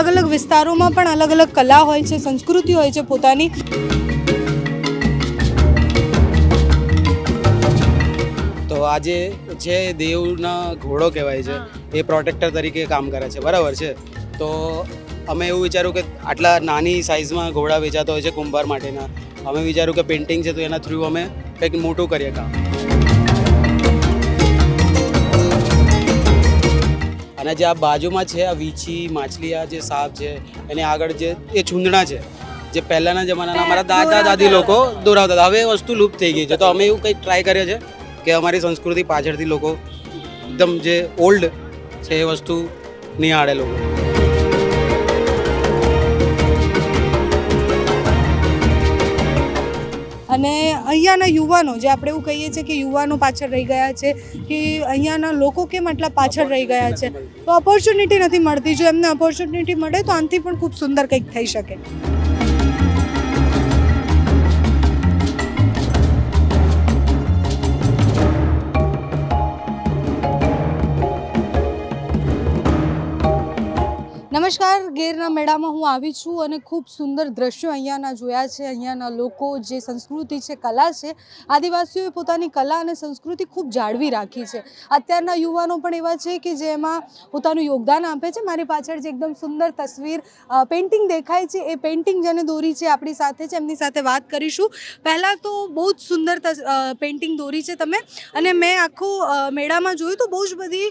અલગ અલગ વિસ્તારોમાં પણ અલગ અલગ કલા હોય છે સંસ્કૃતિ હોય છે પોતાની. તો આજે જે દેવના ઘોડો કહેવાય છે એ પ્રોટેક્ટર તરીકે કામ કરે છે બરાબર છે? તો અમે એવું વિચાર્યું કે આટલા નાની સાઇઝમાં ઘોડા વેચાતા હોય છે કુંભાર માટેના. અમે વિચાર્યું કે પેઇન્ટિંગ છે તો એના થ્રુ અમે કંઈક મોટું કરીએ કામ. અને જે આ બાજુમાં છે આ વીછી માછલી આ જે સાપ છે એની આગળ જે એ છૂંદણા છે જે પહેલાંના જમાનાના અમારા દાદા દાદી લોકો દોરાવતા હતા. હવે એ વસ્તુ લુપ્ત થઈ ગઈ છે. તો અમે એવું કંઈક ટ્રાય કરીએ છીએ કે અમારી સંસ્કૃતિ પાછળથી લોકો એકદમ જે ઓલ્ડ છે એ વસ્તુ નિહાળે લોકો. અને અહીંયાના યુવાનો, જે આપણે એવું કહીએ છીએ કે યુવાનો પાછળ રહી ગયા છે, કે અહીંયાના લોકો કેમ આટલા પાછળ રહી ગયા છે? તો ઓપોર્ચ્યુનિટી નથી મળતી. જો એમને ઓપોર્ચ્યુનિટી મળે તો આનાથી પણ ખૂબ સુંદર કંઈક થઈ શકે. નમસ્કાર, ગેરના મેળામાં હું આવી છું અને ખૂબ સુંદર દ્રશ્યો અહીંયાના જોયા છે. અહીંયાના લોકો, જે સંસ્કૃતિ છે, કલા છે, આદિવાસીઓએ પોતાની કલા અને સંસ્કૃતિ ખૂબ જાળવી રાખી છે. અત્યારના યુવાનો પણ એવા છે કે જેમાં પોતાનું યોગદાન આપે છે. મારી પાછળ જે એકદમ સુંદર તસવીર પેઇન્ટિંગ દેખાય છે. એ પેઇન્ટિંગ જેને દોરી છે, આપણી સાથે છે, એમની સાથે વાત કરીશું. પહેલાં તો બહુ જ સુંદર પેઇન્ટિંગ દોરી છે તમે. અને મેં આખું મેળામાં જોયું તો બહુ જ બધી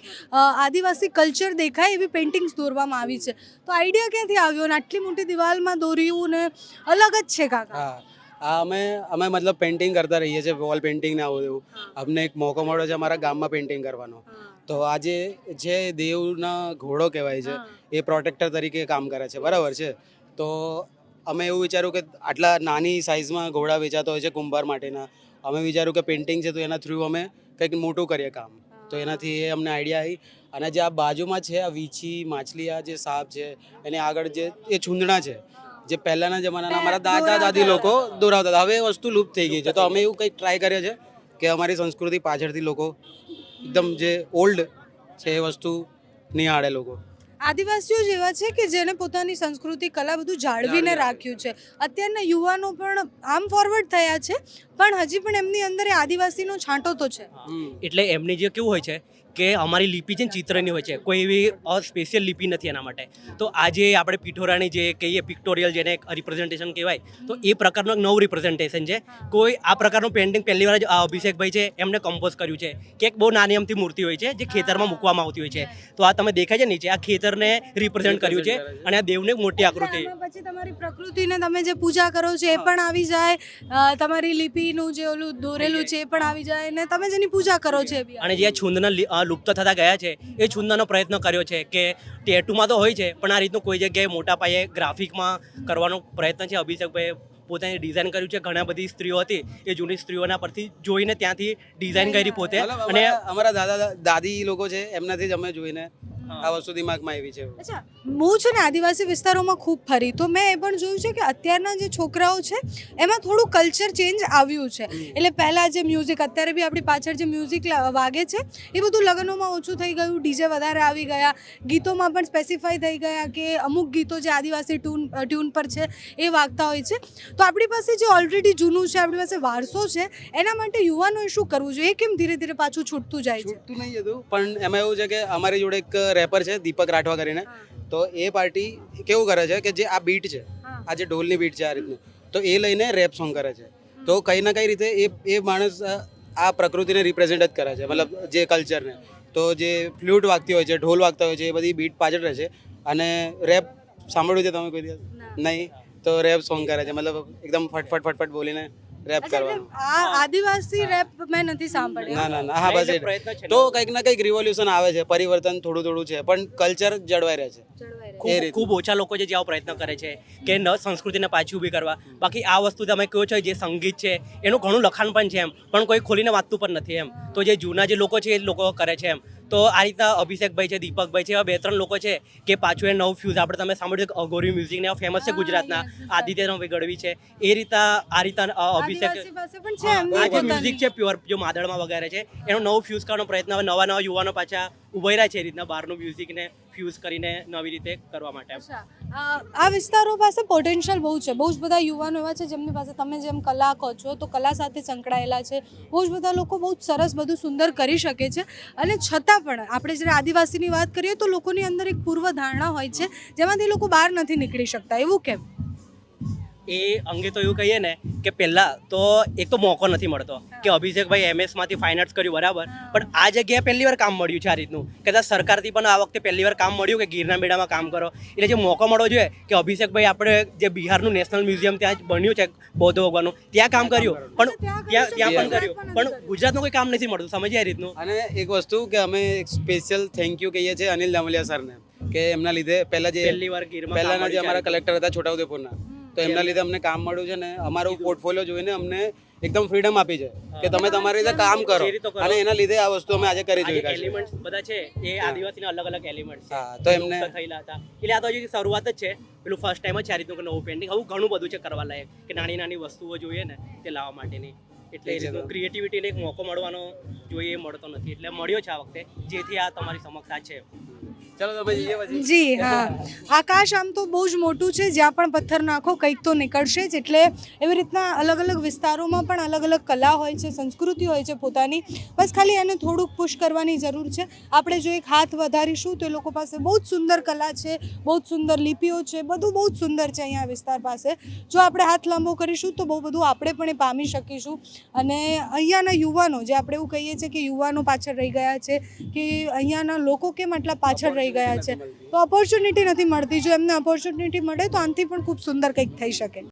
આદિવાસી કલ્ચર દેખાય એવી પેઇન્ટિંગ્સ દોરવામાં આવી છે. તો આઈડિયા ક્યાંથી આવ્યો ને આટલી મોટી દિવાલમાં દોર્યું ને અલગ જ છે કાકા? હા. અમે અમે મતલબ પેઇન્ટિંગ કરતા રહીએ છીએ વોલ પેઇન્ટિંગ ને આવું એવું. અમને એક મોકો મળ્યો છે અમારા ગામમાં પેઇન્ટિંગ કરવાનો. તો આજે જે દેવના ઘોડો કહેવાય છે એ પ્રોટેક્ટર તરીકે કામ કરે છે. બરાબર છે? તો અમે એવું વિચાર્યું કે આટલા નાની સાઇઝમાં ઘોડા વેચાતો હોય છે કુંભાર માટેના અમે વિચાર્યું કે પેઇન્ટિંગ છે તો એના થ્રુ અમે કંઈક મોટું કરીએ કામ. તો એનાથી એ અમને આઈડિયા આવી અને જે આ બાજુમાં છે આ વીછી માછલીયા જે સાપ છે એની આગળ જે એ છૂંદણા છે જે પહેલાંના જમાનાના અમારા દાદા દાદી લોકો દોરાવતા હતા. હવે એ વસ્તુ લુપ્ત થઈ ગઈ છે. તો અમે એવું કંઈક ટ્રાય કરીએ છીએ કે અમારી સંસ્કૃતિ પાછળથી લોકો એકદમ જે ઓલ્ડ છે એ વસ્તુ નિહાળે લોકો. આદિવાસીઓ જ એવા છે કે જેને પોતાની સંસ્કૃતિ કલા બધું જાળવીને રાખ્યું છે. અત્યારના યુવાનો પણ આમ ફોરવર્ડ થયા છે પણ હજી પણ એમની અંદર એ આદિવાસીનો છાંટો તો છે. એટલે એમની જે કેવું હોય છે કે અમારી લિપિ છે ને ચિત્રની હોય છે. કોઈ એવી સ્પેશિયલ લિપિ નથી એના માટે. તો આજે આપણે પિઠોરાની જે કહીએ પિક્ટોરિયલ જેને એક રિપ્રેઝન્ટેશન કહેવાય તો એ પ્રકારનું એક નવું રિપ્રેઝન્ટેશન છે. કોઈ આ પ્રકારનું પેઇન્ટિંગ પહેલી વાર જ અભિષેકભાઈ છે એમને કમ્પોઝ કર્યું છે કે એક બહુ નાની અમથી મૂર્તિ હોય છે જે ખેતરમાં મૂકવામાં આવતી હોય છે. તો આ તમે દેખાય છે નીચે આ ખેતરને રિપ્રેઝન્ટ કર્યું છે અને આ દેવને મોટી આકૃતિ. પછી તમારી પ્રકૃતિને તમે જે પૂજા કરો છો એ પણ આવી જાય. તમારી લિપિનું જે ઓલું દોરેલું છે એ પણ આવી જાય અને તમે જેની પૂજા કરો છો અને જે આ છૂંદના લુપ્ત થતા ગયા છે એ છૂંદનો પ્રયત્ન કર્યો છે કે ટેટુમાં તો હોય છે પણ આ રીતનું કોઈ જગ્યાએ મોટા પાયે ગ્રાફિકમાં કરવાનો પ્રયત્ન છે. અભિષેકભાઈએ પોતાની ડિઝાઇન કર્યું છે. ઘણા બધી સ્ત્રીઓ હતી એ જૂની સ્ત્રીઓના પરથી જોઈને ત્યાંથી ડિઝાઇન કરી પોતે. અને અમારા દાદા દાદી લોકો છે એમનાથી જ અમે જોઈને આ વસ્તુ દિમાગમાં આવી છે અચ્છા હું છે ને આદિવાસી વિસ્તારોમાં ખૂબ ફરી. તો મેં એ પણ જોયું છે કે અત્યારના જે છોકરાઓ છે એમાં થોડું કલ્ચર ચેન્જ આવ્યું છે. એટલે પહેલાં જે મ્યુઝિક અત્યારે બી આપણી પાછળ જે મ્યુઝિક વાગે છે એ બધું લગ્નોમાં ઓછું થઈ ગયું ડીજે વધારે આવી ગયા. ગીતોમાં પણ સ્પેસિફાઈ થઈ ગયા કે અમુક ગીતો જે આદિવાસી ટ્યુન ટ્યુન પર છે એ વાગતા હોય છે. તો આપણી પાસે જે ઓલરેડી જૂનું છે આપણી પાસે વારસો છે એના માટે યુવાનોએ શું કરવું જોઈએ? એ કેમ ધીરે ધીરે પાછું છૂટતું જાય છે? છૂટતું નહીં હતું પણ એમાં એવું છે કે અમારી જોડે એક રેપર છે દીપક રાઠવા કરીને. તો એ પાર્ટી કેવું કરે છે કે જે આ બીટ છે આ જે ઢોલની બીટ છે આ રીતનું તો એ લઈને રેપ સોંગ કરે છે. તો કંઈ ના કઈ રીતે એ એ માણસ આ પ્રકૃતિને રિપ્રેઝેન્ટ જ કરે છે મતલબ જે કલ્ચરને તો જે ફ્લ્યુટ વાગતી હોય છે ઢોલ વાગતા હોય છે એ બધી બીટ પાછળ રહે છે. અને રેપ સાંભળ્યું છે તમે કોઈ દિવસ? નહીં? તો રેપ સોંગ કરે છે મતલબ એકદમ ફટફટ ફટફટ બોલીને રેપ કરવાનું. આ આદિવાસી રેપ મેં નથી સાંભળ્યો. ના ના ના હા બસ એ પ્રયત્ન છે તો કંઈક ના કંઈક રિવોલ્યુશન આવે છે પરિવર્તન થોડું થોડું છે પણ કલ્ચર જળવાઈ રહે છે. ખૂબ ઓછા લોકો છે જે આવો પ્રયત્ન કરે છે કે ન સંસ્કૃતિને પાછી ઊભી કરવા. બાકી આ વસ્તુ તમે કહો છો જે સંગીત છે એનું ઘણું લખાણ પણ છે એમ પણ કોઈ ખોલીને વાંચતું પણ નથી એમ. તો જે જૂના જે લોકો છે એ લોકો કરે છે એમ. તો આ રીતના અભિષેકભાઈ છે દીપકભાઈ છે એવા બે ત્રણ લોકો છે કે પાછું એ નવ ફ્યુઝ આપણે તમે સાંભળ્યું છે અઘોરી મ્યુઝિક ને ફેમસ છે ગુજરાતના. આદિત્ય રવિ ગઢવી છે. એ રીતના આ રીતના અભિષેક આ જે મ્યુઝિક છે પ્યોર જો માદળમાં વગેરે છે એનો નવો ફ્યુઝ કરવાનો પ્રયત્ન હવે નવા નવા યુવાનો પાછા ઉભઈ રહ્યા છે એ રીતના બહારનું મ્યુઝિક ને ફ્યુઝ કરીને નવી રીતે કરવા માટે. આ- વિસ્તારો પાસે પોટેન્શિયલ બહુ છે. બહુ જ બધા યુવાનો એવા છે જેમની પાસે તમે જેમ કલા કહો છો, તો કલા સાથે સંકળાયેલા છે. બહુ જ બધા લોકો બહુ જ સરસ બધું સુંદર કરી શકે છે. અને છતાં પણ આપણે જ્યારે આદિવાસીની વાત કરીએ તો લોકોની અંદર એક પૂર્વ ધારણા હોય છે, જેમાંથી લોકો બહાર નથી નીકળી શકતા. એવું કેમ? એ અંગે તો એવું કહીએ ને કે પહેલાં તો એક તો મોકો નથી મળતો કે અભિષેકભાઈ એમએસમાંથી ફાઇન આર્ટ્સ કર્યું બરાબર. પણ આ જગ્યાએ પહેલી વાર કામ મળ્યું છે આ રીતનું. કદાચ સરકારથી પણ આ વખતે પહેલી વાર કામ મળ્યું કે ગીરના મેળામાં કામ કરો. એટલે જે મોકો મળવો જોઈએ કે અભિષેકભાઈ આપણે જે બિહારનું નેશનલ મ્યુઝિયમ ત્યાં જ બન્યું છે બૌદ્ધ ભગવાનનું ત્યાં કામ કર્યું. પણ ત્યાં ત્યાં પણ કર્યું. પણ ગુજરાતનું કોઈ કામ નથી મળતું. સમજ્યા આ રીતનું. અને એક વસ્તુ કે અમે એક સ્પેશિયલ થેન્ક યુ કહીએ છીએ અનિલ દામલિયા સરને કે એમના લીધે પહેલા જે પહેલી વાર પહેલાના જે અમારા કલેક્ટર હતા છોટાઉદેપુરના તો એમના લીધે અમને કામ મળ્યું છે ને અમારું પોર્ટફોલિયો જોઈને અમને એકદમ ફ્રીડમ આપી છે કે તમે તમારી રીતે કામ કરો. અને એના લીધે આ વસ્તુ અમે આજે કરી જોઈ છે એલિમેન્ટ્સ બધા છે એ આદિવાસીના અલગ અલગ એલિમેન્ટ છે. હા, તો એમને- થયેલા હતા. એટલે આ તો હજી શરૂઆત જ છે. પેલું ફર્સ્ટ ટાઈમ જ છે આ રીતનું નવું પેન્ટિંગ આવું ઘણું બધું છે કરવા લાયક કે નાની નાની વસ્તુઓ જોઈએ ને તે લાવવા માટેની. એટલે એ રીતનું ક્રિએટિવિટીને એક મોકો મળવાનો જોઈએ મળતો નથી. એટલે મળ્યો છે આ વખતે જેથી આ તમારી સમક્ષ આ છે. જી હા. આકાશ આમ તો બહુ જ મોટું છે જ્યાં પણ પથ્થર નાખો કંઈક તો નીકળશે જ. એટલે એવી રીતના અલગ અલગ વિસ્તારોમાં પણ અલગ અલગ કલા હોય છે સંસ્કૃતિ હોય છે પોતાની. બસ ખાલી એને થોડુંક પુશ કરવાની જરૂર છે. આપણે જો એક હાથ વધારીશું તો એ લોકો પાસે બહુ જ સુંદર કલા છે બહુ જ સુંદર લિપિઓ છે બધું બહુ જ સુંદર છે અહીંયા વિસ્તાર પાસે. જો આપણે હાથ લાંબો કરીશું તો બહુ બધું આપણે પણ એ પામી શકીશું. અને અહીંયાના યુવાનો જે આપણે એવું કહીએ છીએ કે યુવાનો પાછળ રહી ગયા છે કે અહીંયાના લોકો કેમ આટલા પાછળ રહી ગયા છે. તો ઓપોર્ચ્યુનિટી નથી મળતી. જો એમને ઓપોર્ચ્યુનિટી મળે તો આનાથી પણ ખૂબ સુંદર કંઈક થઈ શકે.